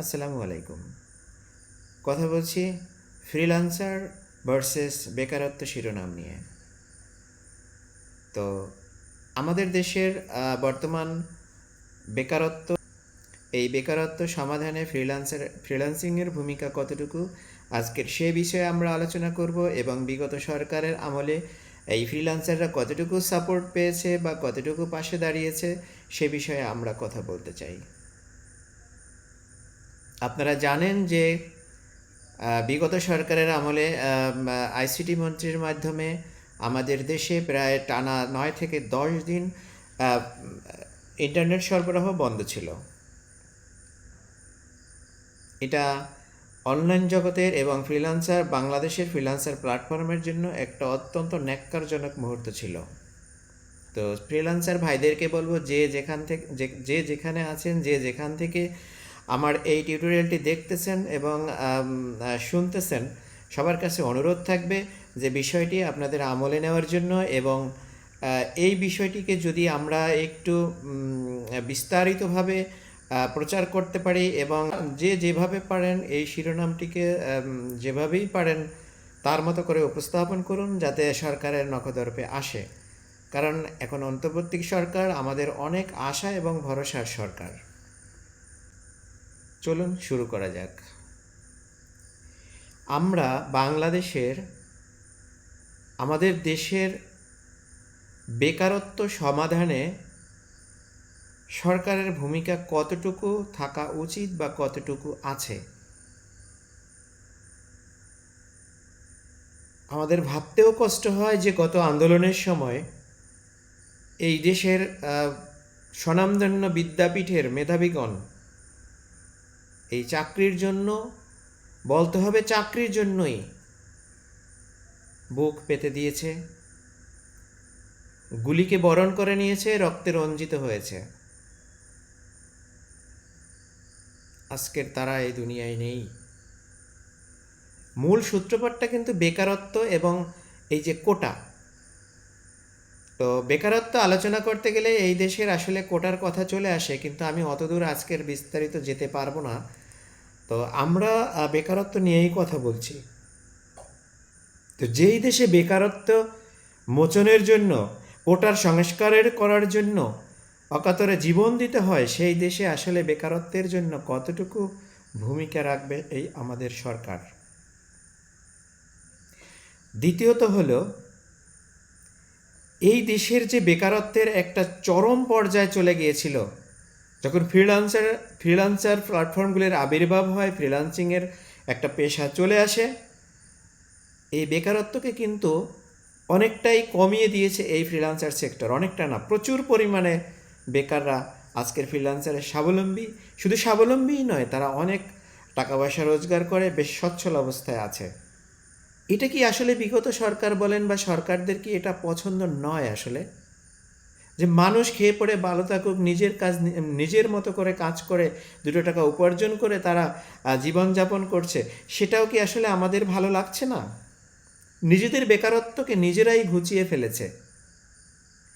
আসসালামু আলাইকুম। কথা বলছি ফ্রিল্যান্সার ভার্সেস বেকারত্ব শিরোনাম নিয়ে। তো আমাদের দেশের বর্তমান বেকারত্ব, এই বেকারত্ব সমাধানে ফ্রিলান্সার ফ্রিল্যান্সিংয়ের ভূমিকা কতটুকু, আজকের সে বিষয়ে আমরা আলোচনা করব এবং বিগত সরকারের আমলে এই ফ্রিল্যান্সাররা কতটুকু সাপোর্ট পেয়েছে বা কতটুকু পাশে দাঁড়িয়েছে সে বিষয়ে আমরা কথা বলতে চাই। আপনারা জানেন যে বিগত সরকারের আমলে আইসিটি মন্ত্রীর মাধ্যমে আমাদের দেশে প্রায় টানা নয় থেকে দশ দিন ইন্টারনেট সরবরাহ বন্ধ ছিল। এটা অনলাইন জগতের এবং ফ্রিল্যান্সার, বাংলাদেশের ফ্রিল্যান্সার প্ল্যাটফর্মের জন্য একটা অত্যন্ত ন্যাক্কারজনক মুহূর্ত ছিল। তো ফ্রিল্যান্সার ভাইদেরকে বলব, যে যেখান থেকে যে যেখানে আছেন, যে যেখান থেকে আমার এই টিউটোরিয়ালটি দেখতেছেন এবং শুনতেছেন, সবার কাছে অনুরোধ থাকবে যে বিষয়টি আপনাদের আমলে নেওয়ার জন্য এবং এই বিষয়টিকে যদি আমরা একটু বিস্তারিতভাবে প্রচার করতে পারি এবং যে যেভাবে পারেন এই শিরোনামটিকে যেভাবেই পারেন তার মতো করে উপস্থাপন করুন যাতে সরকারের নখদর্পে আসে। কারণ এখন অন্তর্বর্তী সরকার আমাদের অনেক আশা এবং ভরসার সরকার। চলুন শুরু করা যাক। আমরা বাংলাদেশের, আমাদের দেশের বেকারত্ব সমাধানে সরকারের ভূমিকা কতটুকু থাকা উচিত বা কতটুকু আছে? আমাদের ভাবতেও কষ্ট হয় যে গত আন্দোলনের সময় এই দেশের স্বনামধন্য বিদ্যাপীঠের মেধাবীগণ এই চাকরির জন্য, বলতে হবে চাকরির জন্যই বুক পেতে দিয়েছে। গুলিকে বরণ করে নিয়েছে, রক্তে রঞ্জিত হয়েছে। আজকের তারা এই দুনিয়ায় নেই। মূল সূত্রপাতটা কিন্তু বেকারত্ব এবং এই যে কোটা। তো বেকারত্ব আলোচনা করতে গেলে এই দেশের আসলে কোটার কথা চলে আসে, কিন্তু আমি অতদূর আজকের বিস্তারিত যেতে পারব না। তো আমরা বেকারত্ব নিয়েই কথা বলছি। তো যেই দেশে বেকারত্ব মোচনের জন্য, কোটার সংস্কারের করার জন্য অকাতরে জীবন দিতে হয়, সেই দেশে আসলে বেকারত্বের জন্য কতটুকু ভূমিকা রাখবে এই আমাদের সরকার? দ্বিতীয়ত হলো, এই দেশের যে বেকারত্বের একটা চরম পর্যায়ে চলে গিয়েছিল যখন ফ্রিলান্সার ফ্রিলান্সার প্ল্যাটফর্মগুলির আবির্ভাব হয় ফ্রিলান্সিংয়ের একটা পেশা চলে আসে, এই বেকারত্বকে কিন্তু অনেকটাই কমিয়ে দিয়েছে এই ফ্রিলান্সার সেক্টর অনেকটা না, প্রচুর পরিমাণে বেকাররা আজকের ফ্রিলান্সারের স্বাবলম্বী। শুধু স্বাবলম্বীই নয়, তারা অনেক টাকা পয়সা রোজগার করে, বেশ সচ্ছল অবস্থায় আছে। এটা কি আসলে বিগত সরকার বলেন বা সরকারদের কি এটা পছন্দ নয় আসলে? যে মানুষ খেয়ে পড়ে, ভালো থাকুক, নিজের কাজ, নিজের মতো করে কাজ করে, দুটো টাকা উপার্জন করে তারা জীবনযাপন করছে, সেটাও কি আসলে আমাদের ভালো লাগছে না? নিজেদের বেকারত্বকে নিজেরাই ঘুচিয়ে ফেলেছে।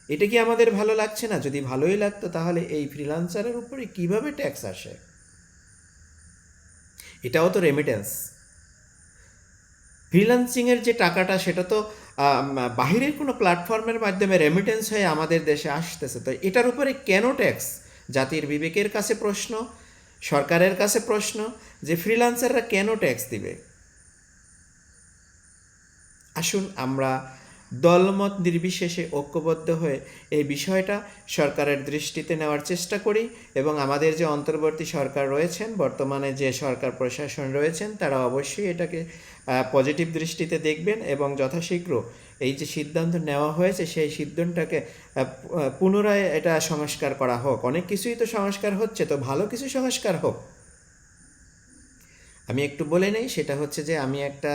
এটা কি আমাদের ভালো লাগছে না? যদি ভালোই লাগতো তাহলে এই ফ্রিলান্সারের উপরে কীভাবে ট্যাক্স আসে? এটাও তো রেমিটেন্স ফ্রিল্যান্সিংয়ের যে টাকাটা, সেটা তো বাহিরের কোনো প্ল্যাটফর্মের মাধ্যমে রেমিটেন্স হয়ে আমাদের দেশে আসতেছে। তো এটার উপরে কেন ট্যাক্স জাতির বিবেকের কাছে প্রশ্ন, সরকারের কাছে প্রশ্ন, যে ফ্রিলান্সাররা কেন ট্যাক্স দিবে? আসুন আমরা দলমত নির্বিশেষে ঐক্যবদ্ধ হয়ে এই বিষয়টা সরকারের দৃষ্টিতে নেওয়ার চেষ্টা করি এবং আমাদের যে অন্তর্বর্তী সরকার রয়েছেন, বর্তমানে যে সরকার প্রশাসন রয়েছেন, তারা অবশ্যই এটাকে পজিটিভ দৃষ্টিতে দেখবেন এবং যথাশীঘ্র এই যে সিদ্ধান্ত নেওয়া হয়েছে, সেই সিদ্ধান্তটাকে পুনরায় এটা সংস্কার করা হোক। অনেক কিছুই তো সংস্কার হচ্ছে, তো ভালো কিছু সংস্কার হোক। আমি একটু বলে নেই, সেটা হচ্ছে যে আমি একটা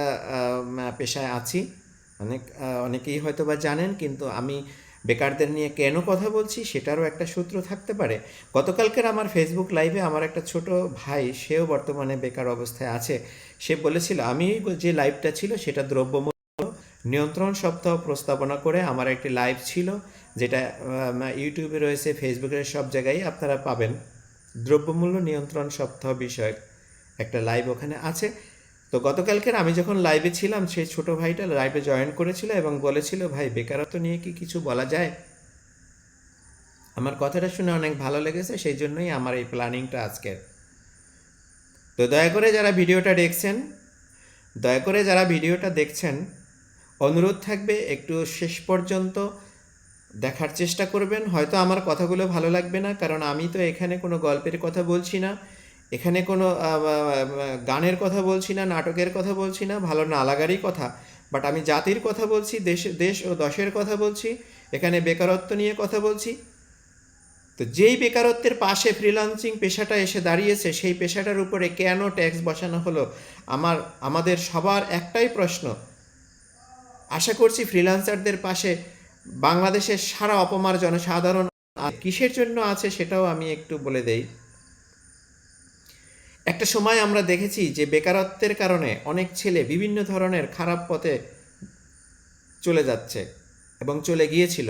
পেশায় আছি। অনেক অনেকেই হয়তো বা জানেন, কিন্তু আমি বেকারদের নিয়ে কেন কথা বলছি সেটারও একটা সূত্র থাকতে পারে। গতকালকের আমার ফেসবুক লাইভে আমার একটা ছোট ভাই, সেও বর্তমানে বেকার অবস্থায় আছে। সে বলেছিল, আমি যে লাইভটা ছিল সেটা দ্রব্যমূল্য নিয়ন্ত্রণ সপ্তাহ প্রস্তাবনা করে আমার একটি লাইভ ছিল, যেটা ইউটিউবে রয়েছে ফেসবুকের সব জায়গায় আপনারা পাবেন। দ্রব্যমূল্য নিয়ন্ত্রণ সপ্তাহ বিষয়ক একটা লাইভ ওখানে আছে। তো গতকালকের আমি যখন লাইভে ছিলাম, সেই ছোট ভাইটা লাইভে জয়েন করেছিল এবং বলেছিল, ভাই, বেকারত্ব নিয়ে কি কিছু বলা যায়? আমার কথাটা শুনে অনেক ভালো লেগেছে, সেই জন্যই আমার এই প্ল্যানিংটা আজকের। তো দয়া করে যারা ভিডিওটা দেখছেন, দয়া করে যারা ভিডিওটা দেখছেন, অনুরোধ থাকবে একটু শেষ পর্যন্ত দেখার চেষ্টা করবেন। হয়তো আমার কথাগুলো ভালো লাগবে না, কারণ আমি তো এখানে কোনো গল্পের কথা বলছি না। এখানে কোনো গানের কথা বলছি না, নাটকের কথা বলছি না, ভালো না লাগারই কথা। বাট আমি জাতির কথা বলছি, দেশ দেশ ও দশের কথা বলছি, এখানে বেকারত্ব নিয়ে কথা বলছি। তো যেই বেকারত্বের পাশে ফ্রিলান্সিং পেশাটা এসে দাঁড়িয়েছে, সেই পেশাটার উপরে কেন ট্যাক্স বসানো হলো? আমার, আমাদের সবার একটাই প্রশ্ন। আশা করছি ফ্রিল্যান্সারদের পাশে বাংলাদেশের সারা অপমার জনসাধারণ কিসের জন্য আছে সেটাও আমি একটু বলে দেই। একটা সময় আমরা দেখেছি যে বেকারত্বের কারণে অনেক ছেলে বিভিন্ন ধরনের খারাপ পথে চলে যাচ্ছে এবং চলে গিয়েছিল।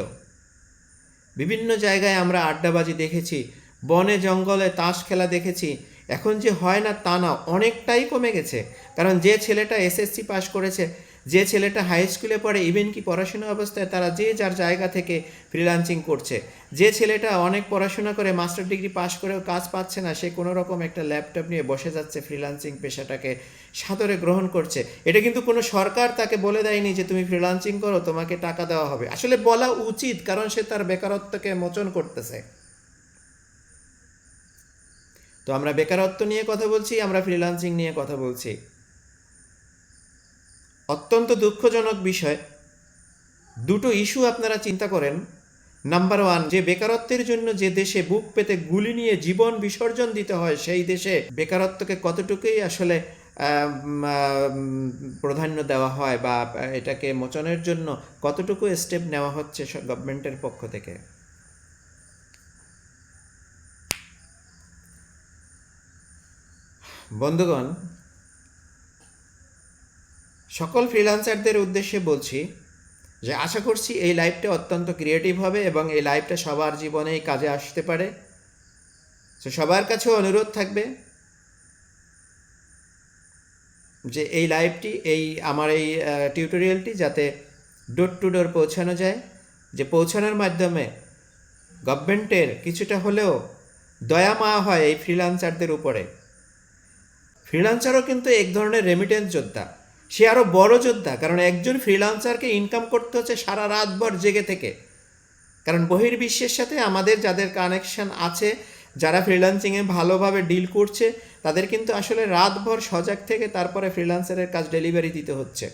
বিভিন্ন জায়গায় আমরা আড্ডাবাজি দেখেছি, বনে জঙ্গলে তাস খেলা দেখেছি। এখন যে হয় না তা না, অনেকটাই কমে গেছে। কারণ যে ছেলেটা এসএসসি পাশ করেছে যে ছেলেটা হাই স্কুলে পড়ে ইভেন কি পড়াশোনা অবস্থায়, তারা যে যার জায়গা থেকে ফ্রিলান্সিং করছে। যে ছেলেটা অনেক পড়াশোনা করে মাস্টার ডিগ্রি পাশ করেও কাজ পাচ্ছে না, সে কোনো রকম একটা ল্যাপটপ নিয়ে বসে যাচ্ছে ফ্রিলান্সিং পেশাটাকে সাদরে গ্রহণ করছে। এটা কিন্তু কোনো সরকার তাকে বলে দেয়নি যে তুমি ফ্রিলান্সিং করো, তোমাকে টাকা দেওয়া হবে। আসলে বলা উচিত, কারণ সে তার বেকারত্বকে মোচন করতেছে। তো আমরা বেকারত্ব নিয়ে কথা বলছি, আমরা ফ্রিলান্সিং নিয়ে কথা বলছি। অত্যন্ত দুঃখজনক বিষয়। দুটো ইস্যু আপনারা চিন্তা করেন। নাম্বার ওয়ান যে বেকারত্বের জন্য যে দেশে বুক পেতে গুলি নিয়ে জীবন বিসর্জন দিতে হয়, সেই দেশে বেকারত্বকে কতটুকুই আসলে প্রাধান্য দেওয়া হয় বা এটাকে মোচনের জন্য কতটুকু স্টেপ নেওয়া হচ্ছে গভর্নমেন্টের পক্ষ থেকে? বন্ধুগণ সকল ফ্রিল্যান্সারদের উদ্দেশ্যে বলছি যে আশা করছি এই লাইভটা অত্যন্ত ক্রিয়েটিভ হবে এবং এই লাইভটা সবার জীবনেই কাজে আসতে পারে। তো সবার কাছেও অনুরোধ থাকবে যে এই লাইভটি এই আমার এই টিউটোরিয়ালটি যাতে ডোর টু ডোর পৌঁছানো যায়, যে পৌঁছানোর মাধ্যমে গভর্নমেন্টের কিছুটা হলেও দয়া মায়া হয় এই ফ্রিল্যান্সারদের উপরে। ফ্রিলান্সারও কিন্তু এক ধরনের রেমিটেন্স যোদ্ধা। সে আরও বড় যোদ্ধা, কারণ একজন ফ্রিলান্সারকে ইনকাম করতে হচ্ছে সারা রাতভর জেগে থেকে। কারণ বহির্বিশ্বের সাথে আমাদের যাদের কানেকশন আছে, যারা ফ্রিল্যান্সিংয়ে ভালোভাবে ডিল করছে, তাদের কিন্তু আসলে রাতভর সজাগ থেকে তারপরে ফ্রিল্যান্সারের কাজ ডেলিভারি দিতে হচ্ছে।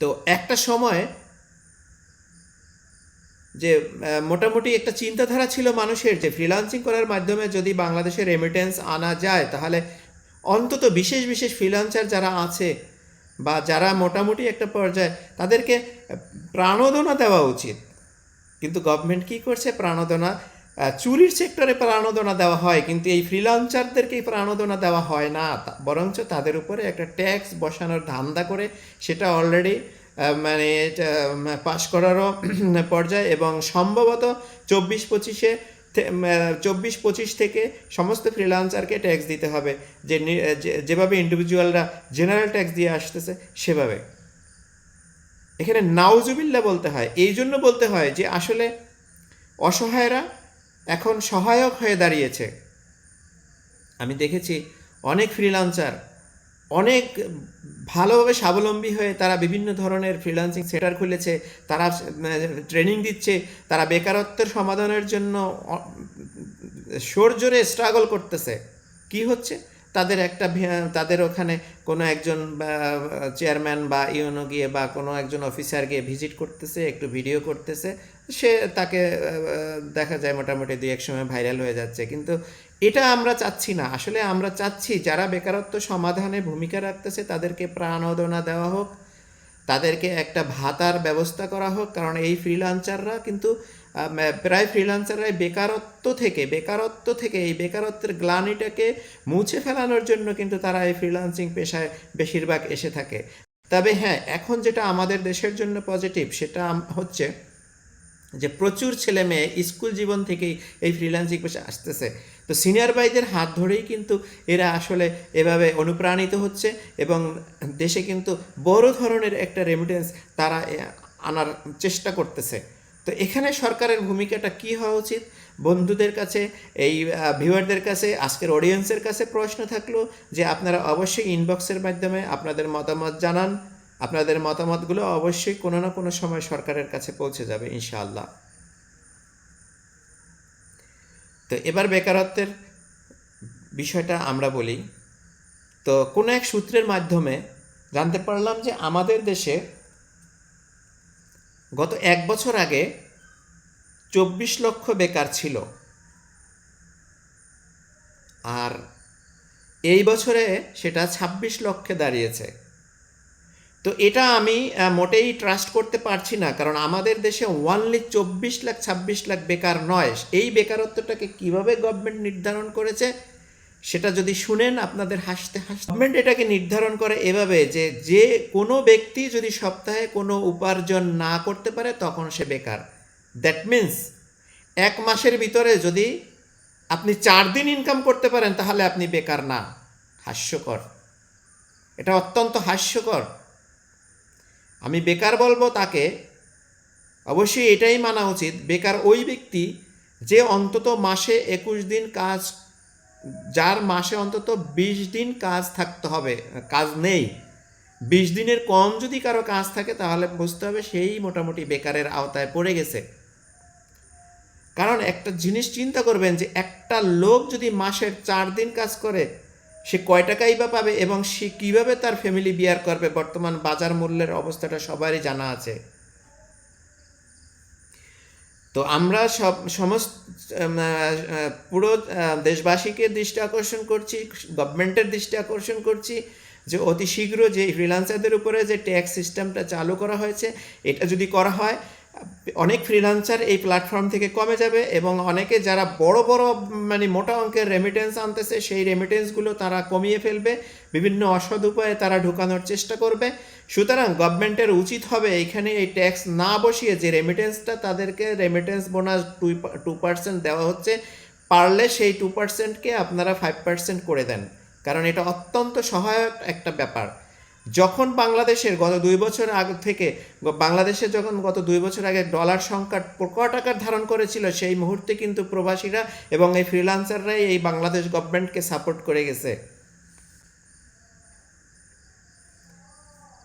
তো একটা সময় যে মোটামুটি একটা চিন্তাধারা ছিল মানুষের যে ফ্রিলান্সিং করার মাধ্যমে যদি বাংলাদেশে রেমিটেন্স আনা যায়, তাহলে অন্তত বিশেষ বিশেষ ফ্রিলান্সার যারা আছে বা যারা মোটামুটি একটা পর্যায়ে, তাদেরকে প্রাণোদনা দেওয়া উচিত। কিন্তু গভর্নমেন্ট কী করছে? প্রাণোদনা চুরির সেক্টরে প্রাণোদনা দেওয়া হয়, কিন্তু এই ফ্রিলান্সারদেরকেই প্রাণোদনা দেওয়া হয় না। বরঞ্চ তাদের উপরে একটা ট্যাক্স বসানোর ধান্দা করে সেটা অলরেডি মানে পাশ করারও পর্যায়ে এবং সম্ভবত চব্বিশ পঁচিশে চব্বিশ, পঁচিশ থেকে সমস্ত ফ্রিলান্সারকে ট্যাক্স দিতে হবে। যে যেভাবে ইন্ডিভিজুয়ালরা জেনারেল ট্যাক্স দিয়ে আসতেছে, সেভাবে। এখানে নাউজুবিল্লা বলতে হয়। এই জন্য বলতে হয় যে আসলে অসহায়রা এখন সহায়ক হয়ে দাঁড়িয়েছে। আমি দেখেছি অনেক ফ্রিলান্সার অনেক ভালোভাবে স্বাবলম্বী হয়ে তারা বিভিন্ন ধরনের ফ্রিল্যান্সিং সেন্টার খুলেছে, তারা ট্রেনিং দিচ্ছে, তারা বেকারত্বের সমাধানের জন্য জোরে স্ট্রাগল করতেছে। কি হচ্ছে? তাদের একটা তাদের ওখানে কোনো একজন চেয়ারম্যান বা ইউনো গিয়ে বা কোনো একজন অফিসার গিয়ে ভিজিট করতেছে, একটু ভিডিও করতেছে সে তাকে দেখা যায় মোটামুটি দুই এক সময় ভাইরাল হয়ে যাচ্ছে। কিন্তু এটা আমরা চাচ্ছি না। আসলে আমরা চাচ্ছি যারা বেকারত্ব সমাধানে ভূমিকা রাখতেছে তাদেরকে প্রাণোদনা দেওয়া হোক, তাদেরকে একটা ভাতার ব্যবস্থা করা হোক। কারণ এই ফ্রিলান্সাররা কিন্তু প্রায় ফ্রিলান্সাররাই বেকারত্ব থেকে বেকারত্ব থেকে এই বেকারত্বের গ্লানিটাকে মুছে ফেলানোর জন্য কিন্তু তারা এই ফ্রিলান্সিং পেশায় বেশিরভাগ এসে থাকে। তবে হ্যাঁ এখন যেটা আমাদের দেশের জন্য পজিটিভ সেটা হচ্ছে যে প্রচুর ছেলে মেয়ে স্কুল জীবন থেকেই এই ফ্রিল্যান্সিং পেশা আসতেছে। তো সিনিয়র ভাইদের হাত ধরেই কিন্তু এরা আসলে এভাবে অনুপ্রাণিত হচ্ছে এবং দেশে কিন্তু বড় ধরনের একটা রেমিটেন্স তারা আনার চেষ্টা করতেছে। তো এখানে সরকারের ভূমিকাটা কি হওয়া উচিত? বন্ধুদের কাছে, এই ভিউয়ারদের কাছে, আজকের অডিয়েন্সের কাছে প্রশ্ন থাকল যে আপনারা অবশ্যই ইনবক্সের মাধ্যমে আপনাদের মতামত জানান। আপনাদের মতামতগুলো অবশ্যই কোনো না কোনো সময় সরকারের কাছে পৌঁছে যাবে, ইনশাআল্লাহ। তো এবার বেকারত্বের বিষয়টা আমরা বলি। তো কোনো এক সূত্রের মাধ্যমে জানতে পারলাম যে আমাদের দেশে গত এক বছর আগে চব্বিশ লক্ষ বেকার ছিল। আর এই বছরে সেটা ছাব্বিশ লক্ষে দাঁড়িয়েছে। তো এটা আমি মোটেই ট্রাস্ট করতে পারছি না, কারণ আমাদের দেশে ওয়ানলি চব্বিশ লাখ, ছাব্বিশ লাখ বেকার নয়। এই বেকারত্বটাকে কীভাবে গভর্নমেন্ট নির্ধারণ করেছে, সেটা যদি শুনেন, আপনাদের হাসতে হাসতে। গভর্নমেন্ট এটাকে নির্ধারণ করে এভাবে যে যে কোনো ব্যক্তি যদি সপ্তাহে কোনো উপার্জন না করতে পারে, তখন সে বেকার। দ্যাট মিন্স এক মাসের ভিতরে যদি আপনি চার দিন ইনকাম করতে পারেন, তাহলে আপনি বেকার না। হাস্যকর। এটা অত্যন্ত হাস্যকর। আমি বেকার বলব তাকে। অবশ্যই এটাই মানা উচিত, বেকার ওই ব্যক্তি যে অন্তত মাসে একুশ দিন কাজ, যার মাসে অন্তত বিশ দিন কাজ থাকতে হবে, কাজ নেই। বিশ দিনের কম যদি কারও কাজ থাকে তাহলে বুঝতে হবে সেই মোটামুটি বেকারের আওতায় পড়ে গেছে। কারণ একটা জিনিস চিন্তা করবেন যে একটা লোক যদি মাসের চার দিন কাজ করে সে কয় টাকাই বা পাবে এবং সে কীভাবে তার ফ্যামিলি বিয়ার করবে? বর্তমান বাজার মূল্যের অবস্থাটা সবারই জানা আছে। তো আমরা সব, সমস্ত পুরো দেশবাসীকে দৃষ্টি আকর্ষণ করছি গভর্নমেন্টের দৃষ্টি আকর্ষণ করছি যে অতি শীঘ্র যে ফ্রিলান্সারদের উপরে যে ট্যাক্স সিস্টেমটা চালু করা হয়েছে, এটা যদি করা হয় অনেক ফ্রিলান্সার এই প্ল্যাটফর্ম থেকে কমে যাবে এবং অনেকে যারা বড় বড় মানে মোটা অঙ্কের রেমিটেন্স আনতেছে, সেই রেমিটেন্সগুলো তারা কমিয়ে ফেলবে। বিভিন্ন অসৎ উপায়ে তারা ঢুকানোর চেষ্টা করবে। সুতরাং গভর্নমেন্টের উচিত হবে এখানে এই ট্যাক্স না বসিয়ে যে রেমিটেন্সটা তাদেরকে remittance bonus two two percent দেওয়া হচ্ছে, পারলে সেই টু পার্সেন্টকে আপনারা ফাইভ পার্সেন্ট করে দেন। কারণ এটা অত্যন্ত সহায়ক একটা ব্যাপার। যখন বাংলাদেশের গত দুই বছর আগে থেকে, বাংলাদেশে যখন গত দুই বছর আগে ডলার সংকট প্রকট আকার ধারণ করেছিল, সেই মুহূর্তে কিন্তু প্রবাসীরা এবং এই ফ্রিলান্সাররাই এই বাংলাদেশ গভর্নমেন্টকে সাপোর্ট করে গেছে।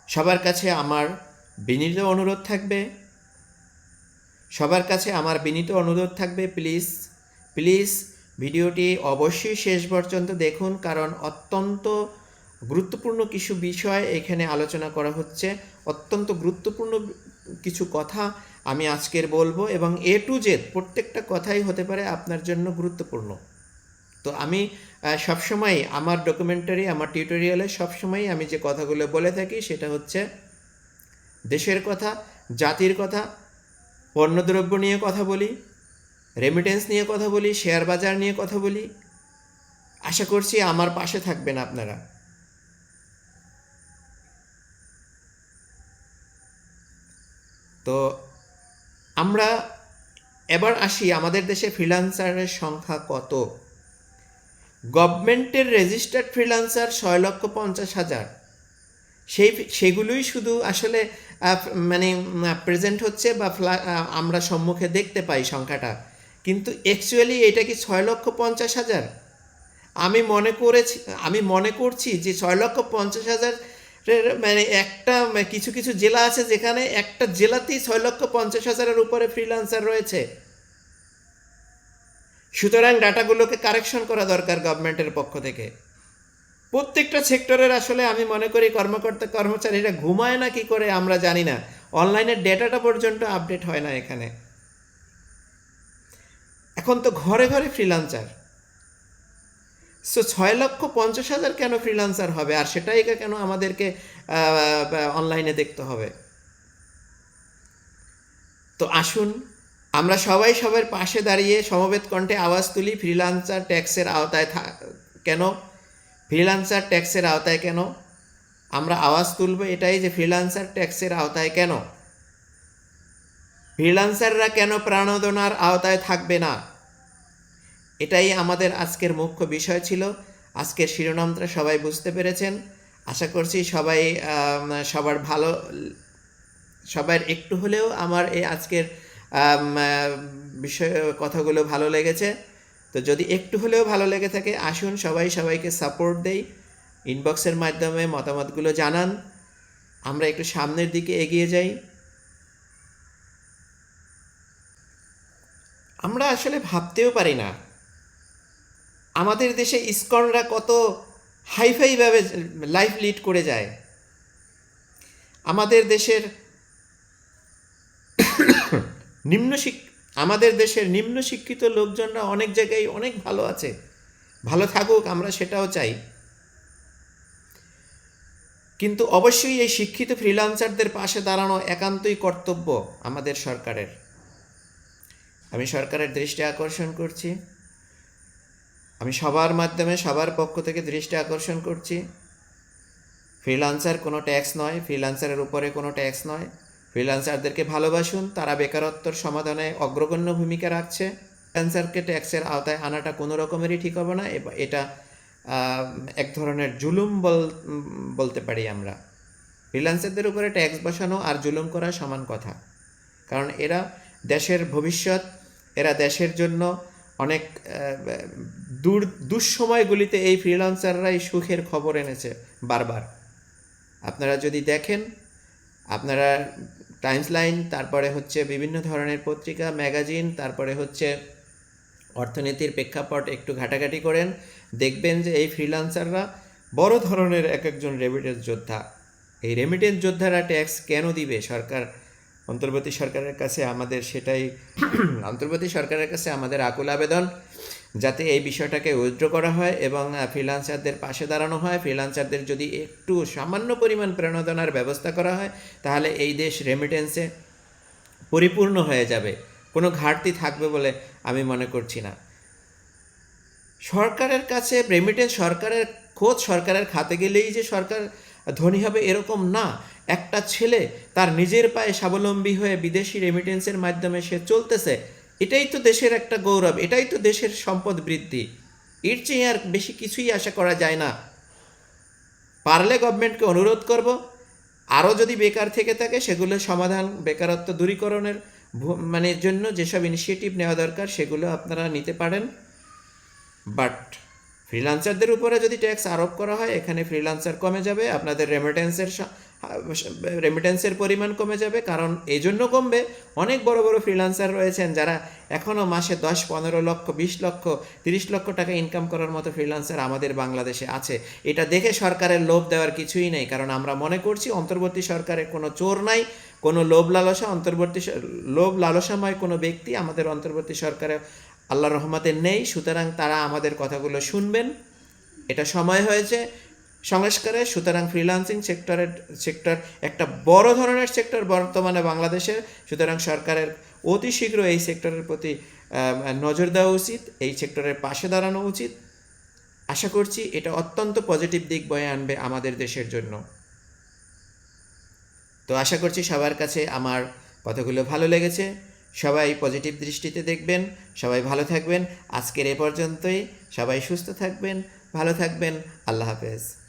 সবার কাছে আমার বিনীত অনুরোধ থাকবে। সবার কাছে আমার বিনীত অনুরোধ থাকবে প্লিজ প্লিজ ভিডিওটি অবশ্যই শেষ পর্যন্ত দেখুন, কারণ অত্যন্ত গুরুত্বপূর্ণ কিছু বিষয় এখানে আলোচনা করা হচ্ছে। অত্যন্ত গুরুত্বপূর্ণ কিছু কথা আমি আজকের বলব এবং এ টু জেড প্রত্যেকটা কথাই হতে পারে আপনার জন্য গুরুত্বপূর্ণ। তো আমি সবসময় আমার ডকুমেন্টারি আমার টিউটোরিয়ালে সবসময় আমি যে কথাগুলো বলে থাকি সেটা হচ্ছে দেশের কথা, জাতির কথা, পণ্যদ্রব্য নিয়ে কথা বলি রেমিটেন্স নিয়ে কথা বলি শেয়ার বাজার নিয়ে কথা বলি। আশা করছি আমার পাশে থাকবেন আপনারা। তো আমরা এবার আসি আমাদের দেশে ফ্রিলান্সারের সংখ্যা কত? গভর্নমেন্টের রেজিস্টার্ড ফ্রিলান্সার ছয় লক্ষ পঞ্চাশ হাজার। সেই সেগুলোই শুধু আসলে মানে প্রেজেন্ট হচ্ছে বা আমরা সম্মুখে দেখতে পাই সংখ্যাটা। কিন্তু অ্যাকচুয়ালি এটা কি ছয় লক্ষ পঞ্চাশ হাজার? আমি মনে করেছি, আমি মনে করছি যে ছয় লক্ষ পঞ্চাশ হাজার মানে একটা মানে কিছু কিছু জেলা আছে যেখানে একটা জেলাতেই ছয় লক্ষ পঞ্চাশ হাজারের উপরে ফ্রিল্যান্সার রয়েছে। সুতরাং ডাটাগুলোকে কারেকশন করা দরকার গভর্নমেন্টের পক্ষ থেকে। প্রত্যেকটা সেক্টরের আসলে আমি মনে করি কর্মকর্তা, কর্মচারীরা ঘুমায় না, কি করে আমরা জানি না। অনলাইনের ডেটাটা পর্যন্ত আপডেট হয় না এখানে। এখন তো ঘরে ঘরে ফ্রিলান্সার সো ছয় লক্ষ পঞ্চাশ হাজার কেন ফ্রিলান্সার হবে? আর সেটাই কেন আমাদেরকে অনলাইনে দেখতে হবে? তো আসুন, আমরা সবাই সবার পাশে দাঁড়িয়ে সমবেত কণ্ঠে আওয়াজ তুলি ফ্রিলান্সার ট্যাক্সের আওতায় কেন? ফ্রিলান্সার ট্যাক্সের আওতায় কেন? আমরা আওয়াজ তুলব এটাই যে ফ্রিলান্সার ট্যাক্সের আওতায় কেন? ফ্রিলান্সাররা কেন প্রাণোদনার আওতায় থাকবে না? এটাই আমাদের আজকের মুখ্য বিষয় ছিল। আজকের শিরোনামটা সবাই বুঝতে পেরেছেন। আশা করছি সবাই সবার ভালো, সবার একটু হলেও আমার এই আজকের বিষয়, কথাগুলো ভালো লেগেছে। তো যদি একটু হলেও ভালো লেগে থাকে, আসুন সবাই সবাইকে সাপোর্ট দেই। ইনবক্সের মাধ্যমে মতামতগুলো জানান। আমরা একটু সামনের দিকে এগিয়ে যাই। আমরা আসলে ভাবতেও পারি না। আমাদের দেশে ইসকনরা কত হাইফাইভাবে লাইফ লিড করে যায়। আমাদের দেশের নিম্ন আমাদের দেশের নিম্ন শিক্ষিত লোকজনরা অনেক জায়গায় অনেক ভালো আছে। ভালো থাকুক, আমরা সেটাও চাই। কিন্তু অবশ্যই এই শিক্ষিত ফ্রিল্যান্সারদের পাশে দাঁড়ানো একান্তই কর্তব্য আমাদের সরকারের। আমি সরকারের দৃষ্টি আকর্ষণ করছি। আমি সবার মাধ্যমে সবার পক্ষ থেকে দৃষ্টি আকর্ষণ করছি। ফ্রিলান্সার কোনো ট্যাক্স নয় ফ্রিলান্সারের উপরে কোনো ট্যাক্স নয়। ফ্রিলান্সারদেরকে ভালোবাসুন, তারা বেকারত্বর সমাধানে অগ্রগণ্য ভূমিকা রাখছে। ফ্রিলান্সারকে ট্যাক্সের আওতায় আনাটা কোনো রকমেরই ঠিক হবে না এটা এক ধরনের জুলুম বল, বলতে পারি আমরা। ফ্রিলান্সারদের উপরে ট্যাক্স বসানো আর জুলুম করা সমান কথা। কারণ এরা দেশের ভবিষ্যৎ, এরা দেশের জন্য অনেক দূর, দুঃসময়গুলিতে এই ফ্রিলান্সাররাই সুখের খবর এনেছে বারবার। আপনারা যদি দেখেন, আপনারা টাইমস লাইন তারপরে হচ্ছে বিভিন্ন ধরনের পত্রিকা ম্যাগাজিন তারপরে হচ্ছে অর্থনীতির প্রেক্ষাপট একটু ঘাটাঘাটি করেন, দেখবেন যে এই ফ্রিলান্সাররা বড় ধরনের এক একজন রেমিটেন্স যোদ্ধা। এই রেমিটেন্স যোদ্ধারা ট্যাক্স কেন দিবে সরকার? অন্তর্বর্তী সরকারের কাছে আমাদের সেটাই, অন্তর্বর্তী সরকারের কাছে আমাদের আকুল আবেদন যাতে এই বিষয়টাকে উইথড্র করা হয় এবং ফ্রিলান্সারদের পাশে দাঁড়ানো হয়। ফ্রিলান্সারদের যদি একটু সামান্য পরিমাণ প্রেরণাদানার ব্যবস্থা করা হয়, তাহলে এই দেশ রেমিটেন্সে পরিপূর্ণ হয়ে যাবে। কোনো ঘাটতি থাকবে বলে আমি মনে করছি না। সরকারের কাছে রেমিটেন্স সরকারের খোঁজ সরকারের খাতে গেলেই যে সরকার ধনী হবে এরকম না। একটা ছেলে তার নিজের পায়ে স্বাবলম্বী হয়ে বিদেশি রেমিটেন্সের মাধ্যমে সে চলতেছে, এটাই তো দেশের একটা গৌরব, এটাই তো দেশের সম্পদ বৃদ্ধি। এর চেয়ে আর বেশি কিছুই আশা করা যায় না। পারলে গভর্নমেন্টকে অনুরোধ করব আরও যদি বেকার থেকে থাকে, সেগুলো সমাধান, বেকারত্ব দূরীকরণের মানে জন্য যেসব ইনিশিয়েটিভ নেওয়া দরকার, সেগুলো আপনারা নিতে পারেন। বাট ফ্রিলান্সারদের উপরে যদি ট্যাক্স আরোপ করা হয়, এখানে ফ্রিলান্সার কমে যাবে, আপনাদের রেমিটেন্সের রেমিটেন্সের পরিমাণ কমে যাবে, কারণ এই জন্য কমবে। অনেক বড় বড় ফ্রিলান্সার রয়েছেন যারা এখনও মাসে দশ, পনেরো লক্ষ, বিশ লক্ষ, তিরিশ লক্ষ টাকা ইনকাম করার মতো ফ্রিলান্সার আমাদের বাংলাদেশে আছে। এটা দেখে সরকারের লোভ দেওয়ার কিছুই নেই, কারণ আমরা মনে করছি অন্তর্বর্তী সরকারের কোনো চোর নাই, কোনো লোভ লালসা, অন্তর্বর্তী লোভ লালসাময় কোনো ব্যক্তি আমাদের অন্তর্বর্তী সরকারে আল্লাহ রহমতে নেই, সুতরাং তারা আমাদের কথাগুলো শুনবেন। এটা সময় হয়েছে। সংস্কারের সুতরাং ফ্রিল্যান্সিং সেক্টরের সেক্টর একটা বড় ধরনের সেক্টর বর্তমানে বাংলাদেশের। সুতরাং সরকারের অতি শীঘ্র এই সেক্টরের প্রতি নজর দেওয়া উচিত, এই সেক্টরের পাশে দাঁড়ানো উচিত। আশা করছি এটা অত্যন্ত পজিটিভ দিক বয়ে আনবে আমাদের দেশের জন্য। তো আশা করছি সবার কাছে আমার কথাগুলো ভালো লেগেছে। সবাই পজিটিভ দৃষ্টিতে দেখবেন, সবাই ভালো থাকবেন। আজকের এ পর্যন্তই। সবাই সুস্থ থাকবেন, ভালো থাকবেন। আল্লাহ হাফেজ।